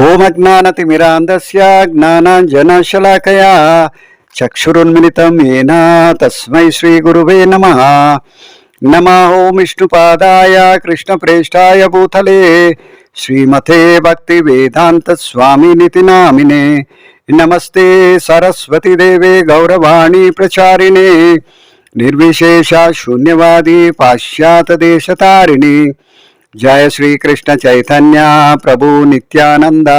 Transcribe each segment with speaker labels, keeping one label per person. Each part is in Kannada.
Speaker 1: होमज्ञानतिमिरान्दस्य ज्ञानाञ्जनशलाकया चक्षुरुन्मिलितं येन तस्मै श्रीगुरुवे नमः नमः विष्णुपादाय कृष्णप्रेष्ठाय भूतले श्रीमते भक्तिवेदान्तस्वामिनिति नामिने नमस्ते सरस्वतीदेवे गौरवाणी प्रचारिणे निर्विशेषा शून्यवादी पाश्चात्यदेशतारिणी ದೇವೆ ಗೌರವಾಣಿ ಪ್ರಚಾರಿಣೆ ನಿರ್ವಿಶೇಷ ಶೂನ್ಯವಾದಿ ಪಾಶ್ಚಾತ ದೇಶ ತಾರಿಣಿ ಜಯ ಶ್ರೀ ಕೃಷ್ಣ ಚೈತನ್ಯ ಪ್ರಭು ನಿತ್ಯಾನಂದ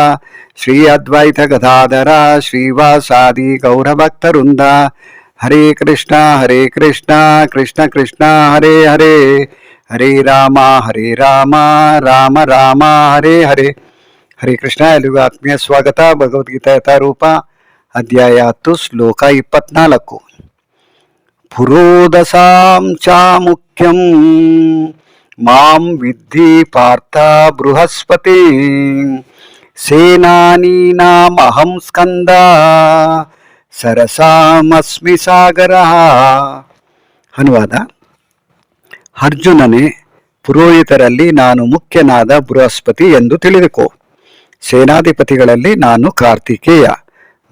Speaker 1: ಶ್ರೀ ಅದ್ವೈತ ಗದಾಧರ ಶ್ರೀವಾಸಾದಿ ಗೌರಭಕ್ತವೃಂದ ಹರೇ ಕೃಷ್ಣ ಹರೇ ಕೃಷ್ಣ ಕೃಷ್ಣ ಕೃಷ್ಣ ಹರೇ ಹರೇ ಹರೇ ರಾಮ ಹರೇ ರಾಮ ರಾಮ ರಾಮ ಹರೇ ಹರೇ ಹರೇ ಕೃಷ್ಣ ಎಲ್ಲಿಗೂ ಆತ್ಮೀಯ ಸ್ವಾಗತ ಭಗವದ್ಗೀತಾ ಯಥಾರೂಪ ಅಧ್ಯಾಯ ಹತ್ತು ಶ್ಲೋಕ ಇಪ್ಪತ್ನಾಲ್ಕು ಪುರೋದಸಾಂ ಚ ಮುಖ್ಯಂ ಮಾಂ ವಿದ್ಧಿ ಪಾರ್ಥ ಬೃಹಸ್ಪತಿ। ಸೇನಾನೀನಾಮಹಂ ಸ್ಕಂದ। ಸರಸಾಮಸ್ಮಿ ಸಾಗರ। ಅನುವಾದ ಅರ್ಜುನನೇ, ಪುರೋಹಿತರಲ್ಲಿ ನಾನು ಮುಖ್ಯನಾದ ಬೃಹಸ್ಪತಿ ಎಂದು ತಿಳಿದುಕೋ। ಸೇನಾಧಿಪತಿಗಳಲ್ಲಿ ನಾನು ಕಾರ್ತಿಕೇಯ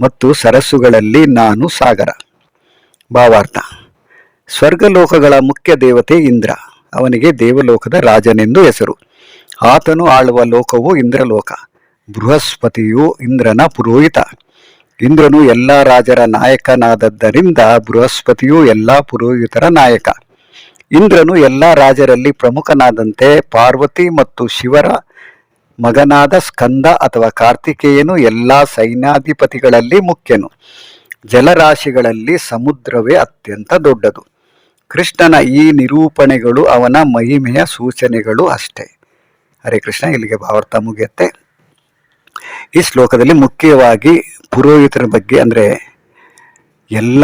Speaker 1: ಮತ್ತು ಸರಸುಗಳಲ್ಲಿ ನಾನು ಸಾಗರ। ಭಾವಾರ್ಥ, ಸ್ವರ್ಗಲೋಕಗಳ ಮುಖ್ಯ ದೇವತೆ ಇಂದ್ರ। ಅವನಿಗೆ ದೇವಲೋಕದ ರಾಜನೆಂದು ಹೆಸರು. ಆತನು ಆಳುವ ಲೋಕವು ಇಂದ್ರಲೋಕ, ಬೃಹಸ್ಪತಿಯು ಇಂದ್ರನ ಪುರೋಹಿತ. ಇಂದ್ರನು ಎಲ್ಲ ರಾಜರ ನಾಯಕನಾದದ್ದರಿಂದ ಬೃಹಸ್ಪತಿಯು ಎಲ್ಲ ಪುರೋಹಿತರ ನಾಯಕ. ಇಂದ್ರನು ಎಲ್ಲ ರಾಜರಲ್ಲಿ ಪ್ರಮುಖನಾದಂತೆ ಪಾರ್ವತಿ ಮತ್ತು ಶಿವರ ಮಗನಾದ ಸ್ಕಂದ ಅಥವಾ ಕಾರ್ತಿಕೇಯನು ಎಲ್ಲ ಸೈನ್ಯಾಧಿಪತಿಗಳಲ್ಲಿ ಮುಖ್ಯನು. ಜಲರಾಶಿಗಳಲ್ಲಿ ಸಮುದ್ರವೇ ಅತ್ಯಂತ ದೊಡ್ಡದು. ಕೃಷ್ಣನ ಈ ನಿರೂಪಣೆಗಳು ಅವನ ಮಹಿಮೆಯ ಸೂಚನೆಗಳು ಅಷ್ಟೇ. ಹರೇ ಕೃಷ್ಣ, ಇಲ್ಲಿಗೆ ಭಾವಾರ್ಥ ಮುಗಿಯುತ್ತೆ. ಈ ಶ್ಲೋಕದಲ್ಲಿ ಮುಖ್ಯವಾಗಿ ಪುರೋಹಿತರ ಬಗ್ಗೆ ಅಂದರೆ ಎಲ್ಲ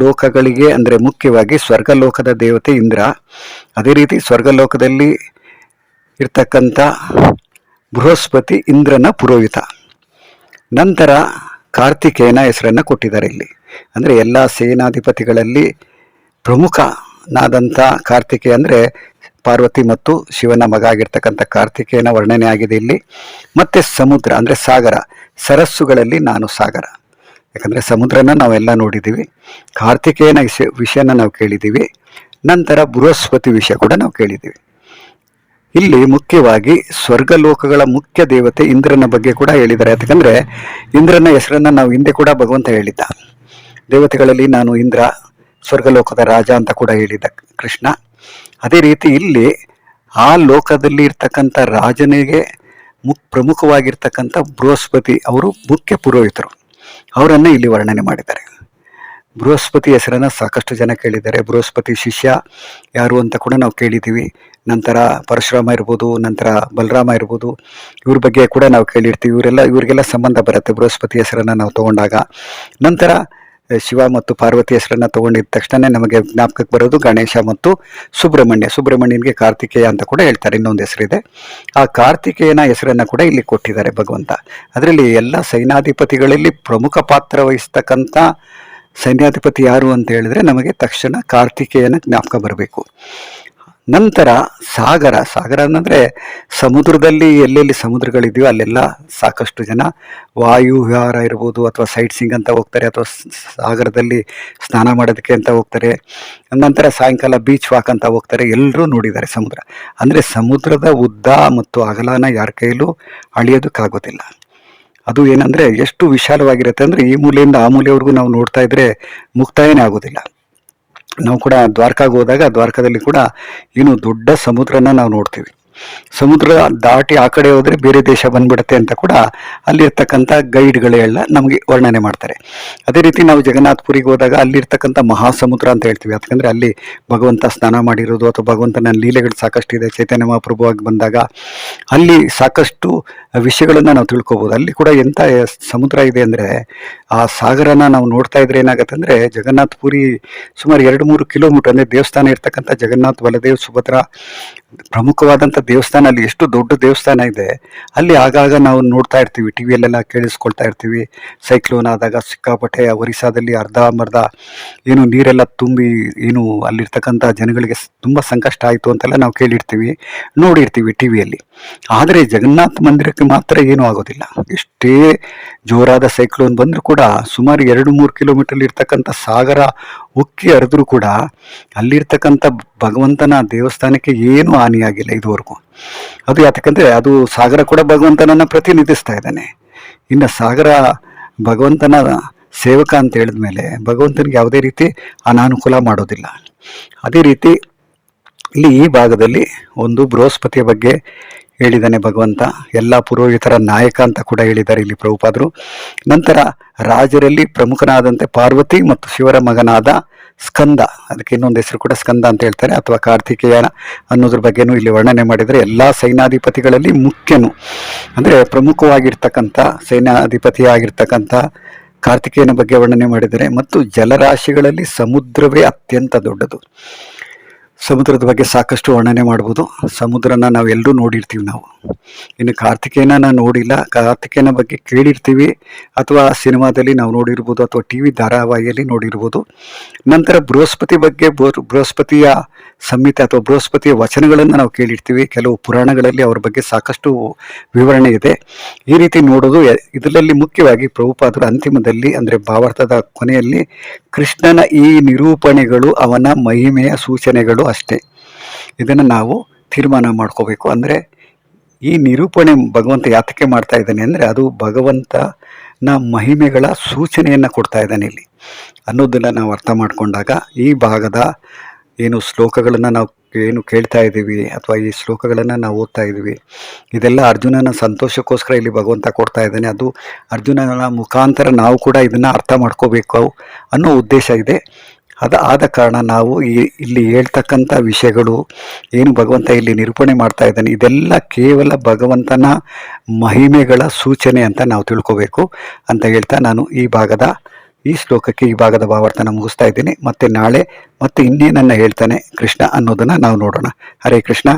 Speaker 1: ಲೋಕಗಳಿಗೆ ಅಂದರೆ ಮುಖ್ಯವಾಗಿ ಸ್ವರ್ಗಲೋಕದ ದೇವತೆ ಇಂದ್ರ. ಅದೇ ರೀತಿ ಸ್ವರ್ಗಲೋಕದಲ್ಲಿ ಇರ್ತಕ್ಕಂಥ ಬೃಹಸ್ಪತಿ ಇಂದ್ರನ ಪುರೋಹಿತ. ನಂತರ ಕಾರ್ತಿಕೇಯನ ಹೆಸರನ್ನು ಕೊಟ್ಟಿದ್ದಾರೆ ಇಲ್ಲಿ. ಅಂದರೆ ಎಲ್ಲ ಸೇನಾಧಿಪತಿಗಳಲ್ಲಿ ಪ್ರಮುಖನಾದಂಥ ಕಾರ್ತಿಕೇಯ ಅಂದರೆ ಪಾರ್ವತಿ ಮತ್ತು ಶಿವನ ಮಗ ಆಗಿರ್ತಕ್ಕಂಥ ಕಾರ್ತಿಕೇಯನ ವರ್ಣನೆ ಆಗಿದೆ ಇಲ್ಲಿ. ಮತ್ತು ಸಮುದ್ರ ಅಂದರೆ ಸಾಗರ, ಸರಸ್ಸುಗಳಲ್ಲಿ ನಾನು ಸಾಗರ. ಯಾಕಂದರೆ ಸಮುದ್ರನ ನಾವೆಲ್ಲ ನೋಡಿದ್ದೀವಿ, ಕಾರ್ತಿಕೇಯನ ವಿಷಯ ವಿಷಯನ ನಾವು ಕೇಳಿದ್ದೀವಿ, ನಂತರ ಬೃಹಸ್ಪತಿ ವಿಷಯ ಕೂಡ ನಾವು ಕೇಳಿದ್ದೀವಿ. ಇಲ್ಲಿ ಮುಖ್ಯವಾಗಿ ಸ್ವರ್ಗಲೋಕಗಳ ಮುಖ್ಯ ದೇವತೆ ಇಂದ್ರನ ಬಗ್ಗೆ ಕೂಡ ಹೇಳಿದ್ದಾರೆ. ಯಾಕಂದರೆ ಇಂದ್ರನ ಹೆಸರನ್ನು ನಾವು ಹಿಂದೆ ಕೂಡ ಭಗವಂತ ಹೇಳಿದ್ದ. ದೇವತೆಗಳಲ್ಲಿ ನಾನು ಇಂದ್ರ ಸ್ವರ್ಗಲೋಕದ ರಾಜ ಅಂತ ಕೂಡ ಹೇಳಿದ ಕೃಷ್ಣ. ಅದೇ ರೀತಿ ಇಲ್ಲಿ ಆ ಲೋಕದಲ್ಲಿ ಇರ್ತಕ್ಕಂಥ ರಾಜನಿಗೆ ಮುಕ್ ಪ್ರಮುಖವಾಗಿರ್ತಕ್ಕಂಥ ಬೃಹಸ್ಪತಿ ಅವರು ಮುಖ್ಯ ಪುರೋಹಿತರು. ಅವರನ್ನು ಇಲ್ಲಿ ವರ್ಣನೆ ಮಾಡಿದ್ದಾರೆ. ಬೃಹಸ್ಪತಿ ಹೆಸರನ್ನ ಸಾಕಷ್ಟು ಜನ ಕೇಳಿದ್ದಾರೆ. ಬೃಹಸ್ಪತಿ ಶಿಷ್ಯ ಯಾರು ಅಂತ ಕೂಡ ನಾವು ಕೇಳಿದ್ದೀವಿ. ನಂತರ ಪರಶುರಾಮ ಇರ್ಬೋದು, ನಂತರ ಬಲರಾಮ ಇರ್ಬೋದು, ಇವ್ರ ಬಗ್ಗೆ ಕೂಡ ನಾವು ಕೇಳಿರ್ತೀವಿ. ಇವರೆಲ್ಲ, ಇವರಿಗೆಲ್ಲ ಸಂಬಂಧ ಬರುತ್ತೆ ಬೃಹಸ್ಪತಿ ಹೆಸರನ್ನು ನಾವು ತಗೊಂಡಾಗ. ನಂತರ ಶಿವ ಮತ್ತು ಪಾರ್ವತಿ ಹೆಸರನ್ನ ತಗೊಂಡಿದ್ದ ತಕ್ಷಣ ನಮಗೆ ಜ್ಞಾಪಕಕ್ಕೆ ಬರೋದು ಗಣೇಶ ಮತ್ತು ಸುಬ್ರಹ್ಮಣ್ಯ. ಸುಬ್ರಹ್ಮಣ್ಯನಿಗೆ ಕಾರ್ತಿಕೇಯ ಅಂತ ಕೂಡ ಹೇಳ್ತಾರೆ, ಇನ್ನೊಂದು ಹೆಸರಿದೆ ಆ ಕಾರ್ತಿಕೇಯನ ಹೆಸರನ್ನ ಕೂಡ ಇಲ್ಲಿ ಕೊಟ್ಟಿದ್ದಾರೆ ಭಗವಂತ. ಅದರಲ್ಲಿ ಎಲ್ಲ ಸೈನ್ಯಾಧಿಪತಿಗಳಲ್ಲಿ ಪ್ರಮುಖ ಪಾತ್ರ ವಹಿಸ್ತಕ್ಕಂಥ ಸೈನ್ಯಾಧಿಪತಿ ಯಾರು ಅಂತ ಹೇಳಿದ್ರೆ ನಮಗೆ ತಕ್ಷಣ ಕಾರ್ತಿಕೇಯನ ಜ್ಞಾಪಕ ಬರಬೇಕು. ನಂತರ ಸಾಗರ. ಸಾಗರ ಅಂದರೆ ಸಮುದ್ರದಲ್ಲಿ ಎಲ್ಲೆಲ್ಲಿ ಸಮುದ್ರಗಳಿದೆಯೋ ಅಲ್ಲೆಲ್ಲ ಸಾಕಷ್ಟು ಜನ ವಾಯು ವಿಹಾರ ಇರ್ಬೋದು ಅಥವಾ ಸೈಟ್ ಸಿಂಗ್ ಅಂತ ಹೋಗ್ತಾರೆ ಅಥವಾ ಸಾಗರದಲ್ಲಿ ಸ್ನಾನ ಮಾಡೋದಕ್ಕೆ ಅಂತ ಹೋಗ್ತಾರೆ. ನಂತರ ಸಾಯಂಕಾಲ ಬೀಚ್ ವಾಕ್ ಅಂತ ಹೋಗ್ತಾರೆ. ಎಲ್ಲರೂ ನೋಡಿದ್ದಾರೆ ಸಮುದ್ರ. ಅಂದರೆ ಸಮುದ್ರದ ಉದ್ದ ಮತ್ತು ಅಗಲನ ಯಾರ ಕೈಲೂ ಅಳಿಯೋದಕ್ಕಾಗೋದಿಲ್ಲ. ಅದು ಏನಂದರೆ ಎಷ್ಟು ವಿಶಾಲವಾಗಿರುತ್ತೆ ಅಂದರೆ ಈ ಮೂಲೆಯಿಂದ ಆ ಮೂಲೆವರೆಗೂ ನಾವು ನೋಡ್ತಾ ಇದ್ದರೆ ಮುಕ್ತಾಯನೇ ಆಗೋದಿಲ್ಲ. ನಾವು ಕೂಡ ದ್ವಾರಕಾಗೆ ಹೋದಾಗ ದ್ವಾರಕಾದಲ್ಲಿ ಕೂಡ ಏನು ದೊಡ್ಡ ಸಮುದ್ರನ ನಾವು ನೋಡ್ತೀವಿ. ಸಮುದ್ರ ದಾಟಿ ಆ ಕಡೆ ಹೋದರೆ ಬೇರೆ ದೇಶ ಬಂದ್ಬಿಡುತ್ತೆ ಅಂತ ಕೂಡ ಅಲ್ಲಿರ್ತಕ್ಕಂಥ ಗೈಡ್ಗಳೆಲ್ಲ ನಮಗೆ ವರ್ಣನೆ ಮಾಡ್ತಾರೆ. ಅದೇ ರೀತಿ ನಾವು ಜಗನ್ನಾಥಪುರಿಗೆ ಹೋದಾಗ ಅಲ್ಲಿರ್ತಕ್ಕಂಥ ಮಹಾಸಮುದ್ರ ಅಂತ ಹೇಳ್ತೀವಿ. ಯಾಕಂದರೆ ಅಲ್ಲಿ ಭಗವಂತ ಸ್ನಾನ ಮಾಡಿರೋದು ಅಥವಾ ಭಗವಂತನ ಲೀಲೆಗಳು ಸಾಕಷ್ಟು ಇದೆ ಚೈತನ್ಯ ಮಹಾಪ್ರಭುವಾಗಿ ಬಂದಾಗ ಅಲ್ಲಿ ಸಾಕಷ್ಟು ವಿಷಯಗಳನ್ನು ನಾವು ತಿಳ್ಕೊಬೋದು. ಅಲ್ಲಿ ಕೂಡ ಎಂಥ ಸಮುದ್ರ ಇದೆ ಅಂದರೆ ಆ ಸಾಗರನ ನಾವು ನೋಡ್ತಾ ಇದ್ರೆ ಏನಾಗುತ್ತೆ ಅಂದರೆ ಜಗನ್ನಾಥಪುರಿ ಸುಮಾರು ಎರಡು ಮೂರು ಕಿಲೋಮೀಟರ್ ಅಂದರೆ ದೇವಸ್ಥಾನ ಇರ್ತಕ್ಕಂಥ ಜಗನ್ನಾಥ್, ಬಲದೇವ್, ಸುಭದ್ರ ಪ್ರಮುಖವಾದಂಥ ದೇವಸ್ಥಾನ ಅಲ್ಲಿ ಎಷ್ಟು ದೊಡ್ಡ ದೇವಸ್ಥಾನ ಇದೆ, ಅಲ್ಲಿ ಆಗಾಗ ನಾವು ನೋಡ್ತಾ ಇರ್ತೀವಿ ಟಿ ವಿಯಲ್ಲೆಲ್ಲ ಕೇಳಿಸ್ಕೊಳ್ತಾ ಇರ್ತೀವಿ. ಸೈಕ್ಲೋನ್ ಆದಾಗ ಸಿಕ್ಕಾಪಟ್ಟೆ ಒರಿಸ್ಸಾದಲ್ಲಿ ಅರ್ಧ ಮರ್ಧ ಏನು ನೀರೆಲ್ಲ ತುಂಬಿ ಏನು ಅಲ್ಲಿರ್ತಕ್ಕಂಥ ಜನಗಳಿಗೆ ತುಂಬ ಸಂಕಷ್ಟ ಆಯಿತು ಅಂತೆಲ್ಲ ನಾವು ಕೇಳಿರ್ತೀವಿ, ನೋಡಿರ್ತೀವಿ ಟಿ ವಿಯಲ್ಲಿ ಆದರೆ ಜಗನ್ನಾಥ ಮಂದಿರಕ್ಕೆ ಮಾತ್ರ ಏನೂ ಆಗೋದಿಲ್ಲ. ಎಷ್ಟೇ ಜೋರಾದ ಸೈಕ್ಲೋನ್ ಬಂದರೂ ಕೂಡ ಸುಮಾರು ಎರಡು ಮೂರು ಕಿಲೋಮೀಟರ್ ಇರ್ತಕ್ಕಂಥ ಸಾಗರ ಉಕ್ಕಿ ಹರಿದ್ರೂ ಕೂಡ ಅಲ್ಲಿರ್ತಕ್ಕಂಥ ಭಗವಂತನ ದೇವಸ್ಥಾನಕ್ಕೆ ಏನೂ ಹಾನಿಯಾಗಿಲ್ಲ ಇದುವರೆಗೂ. ಅದು ಯಾತಕ್ಕಂದ್ರೆ ಅದು ಸಾಗರ ಕೂಡ ಭಗವಂತನನ್ನ ಪ್ರತಿನಿಧಿಸ್ತಾ ಇದ್ದಾನೆ. ಇನ್ನು ಸಾಗರ ಭಗವಂತನ ಸೇವಕ ಅಂತ ಹೇಳಿದ ಮೇಲೆ ಭಗವಂತನಿಗೆ ಯಾವುದೇ ರೀತಿ ಅನಾನುಕೂಲ ಮಾಡೋದಿಲ್ಲ. ಅದೇ ರೀತಿ ಇಲ್ಲಿ ಈ ಭಾಗದಲ್ಲಿ ಒಂದು ಬೃಹಸ್ಪತಿಯ ಬಗ್ಗೆ ಹೇಳಿದ್ದಾನೆ ಭಗವಂತ. ಎಲ್ಲ ಪುರೋಹಿತರ ನಾಯಕ ಅಂತ ಕೂಡ ಹೇಳಿದ್ದಾರೆ ಇಲ್ಲಿ ಪ್ರಭುಪಾದರು. ನಂತರ ರಾಜರಲ್ಲಿ ಪ್ರಮುಖನಾದಂತೆ ಪಾರ್ವತಿ ಮತ್ತು ಶಿವರ ಮಗನಾದ ಸ್ಕಂದ, ಅದಕ್ಕೆ ಇನ್ನೊಂದು ಹೆಸರು ಕೂಡ ಸ್ಕಂದ ಅಂತ ಹೇಳ್ತಾರೆ, ಅಥವಾ ಕಾರ್ತಿಕೇಯ ಅನ್ನೋದ್ರ ಬಗ್ಗೆನೂ ಇಲ್ಲಿ ವರ್ಣನೆ ಮಾಡಿದರೆ ಎಲ್ಲ ಸೈನ್ಯಾಧಿಪತಿಗಳಲ್ಲಿ ಮುಖ್ಯನು. ಅಂದರೆ ಪ್ರಮುಖವಾಗಿರ್ತಕ್ಕಂಥ ಸೈನ್ಯಾಧಿಪತಿಯಾಗಿರ್ತಕ್ಕಂಥ ಕಾರ್ತಿಕೇಯನ ಬಗ್ಗೆ ವರ್ಣನೆ ಮಾಡಿದರೆ, ಮತ್ತು ಜಲರಾಶಿಗಳಲ್ಲಿ ಸಮುದ್ರವೇ ಅತ್ಯಂತ ದೊಡ್ಡದು. ಸಮುದ್ರದ ಬಗ್ಗೆ ಸಾಕಷ್ಟು ವರ್ಣನೆ ಮಾಡ್ಬೋದು. ಸಮುದ್ರನ ನಾವೆಲ್ಲರೂ ನೋಡಿರ್ತೀವಿ ನಾವು. ಇನ್ನು ಕಾರ್ತಿಕೇಯನ ನಾನು ನೋಡಿಲ್ಲ. ಕಾರ್ತಿಕೇಯನ ಬಗ್ಗೆ ಕೇಳಿರ್ತೀವಿ. ಅಥವಾ ಸಿನಿಮಾದಲ್ಲಿ ನಾವು ನೋಡಿರ್ಬೋದು ಅಥವಾ ಟಿ ವಿ ಧಾರಾವಾಹಿಯಲ್ಲಿ ನೋಡಿರ್ಬೋದು. ನಂತರ ಬೃಹಸ್ಪತಿ ಬಗ್ಗೆ ಬೃಹಸ್ಪತಿಯ ಸಂಹಿತೆ ಅಥವಾ ಬೃಹಸ್ಪತಿಯ ವಚನಗಳನ್ನು ನಾವು ಕೇಳಿರ್ತೀವಿ. ಕೆಲವು ಪುರಾಣಗಳಲ್ಲಿ ಅವ್ರ ಬಗ್ಗೆ ಸಾಕಷ್ಟು ವಿವರಣೆ ಇದೆ. ಈ ರೀತಿ ನೋಡೋದು ಇದರಲ್ಲಿ ಮುಖ್ಯವಾಗಿ ಪ್ರಭುಪಾದರ ಅಂತಿಮದಲ್ಲಿ, ಅಂದರೆ ಭಾವಾರ್ಥದ ಕೊನೆಯಲ್ಲಿ, ಕೃಷ್ಣನ ಈ ನಿರೂಪಣೆಗಳು ಅವನ ಮಹಿಮೆಯ ಸೂಚನೆಗಳು ಅಷ್ಟೇ. ಇದನ್ನು ನಾವು ತೀರ್ಮಾನ ಮಾಡ್ಕೋಬೇಕು. ಅಂದರೆ ಈ ನಿರೂಪಣೆ ಭಗವಂತ ಯಾತಕ್ಕೆ ಮಾಡ್ತಾ ಇದ್ದಾನೆ ಅಂದರೆ, ಅದು ಭಗವಂತನ ಮಹಿಮೆಗಳ ಸೂಚನೆಯನ್ನು ಕೊಡ್ತಾ ಇದ್ದಾನೆ ಇಲ್ಲಿ. ಅನ್ನೋದನ್ನು ನಾವು ಅರ್ಥ ಮಾಡಿಕೊಂಡಾಗ ಈ ಭಾಗದ ಏನು ಶ್ಲೋಕಗಳನ್ನು ನಾವು ಏನು ಕೇಳ್ತಾ ಇದ್ದೀವಿ ಅಥವಾ ಈ ಶ್ಲೋಕಗಳನ್ನು ನಾವು ಓದ್ತಾ ಇದ್ದೀವಿ, ಇದೆಲ್ಲ ಅರ್ಜುನನ ಸಂತೋಷಕ್ಕೋಸ್ಕರ ಇಲ್ಲಿ ಭಗವಂತ ಕೊಡ್ತಾ ಇದ್ದಾನೆ. ಅದು ಅರ್ಜುನನ ಮುಖಾಂತರ ನಾವು ಕೂಡ ಇದನ್ನು ಅರ್ಥ ಮಾಡ್ಕೋಬೇಕು ಅನ್ನೋ ಉದ್ದೇಶ ಇದೆ. ಅದು ಆದ ಕಾರಣ ನಾವು ಈ ಇಲ್ಲಿ ಹೇಳ್ತಕ್ಕಂಥ ವಿಷಯಗಳು ಏನು ಭಗವಂತ ಇಲ್ಲಿ ನಿರೂಪಣೆ ಮಾಡ್ತಾ ಇದ್ದಾನೆ, ಇದೆಲ್ಲ ಕೇವಲ ಭಗವಂತನ ಮಹಿಮೆಗಳ ಸೂಚನೆ ಅಂತ ನಾವು ತಿಳ್ಕೋಬೇಕು ಅಂತ ಹೇಳ್ತಾ ನಾನು ಈ ಭಾಗದ ಈ ಶ್ಲೋಕಕ್ಕೆ ಈ ಭಾಗದ ಭಾವಾರ್ಥನ ಮುಗಿಸ್ತಾ ಇದ್ದೀನಿ. ಮತ್ತೆ ನಾಳೆ ಮತ್ತೆ ಇನ್ನೇನನ್ನು ಹೇಳ್ತಾನೆ ಕೃಷ್ಣ ಅನ್ನೋದನ್ನ ನಾವು ನೋಡೋಣ. ಹರೇ ಕೃಷ್ಣ.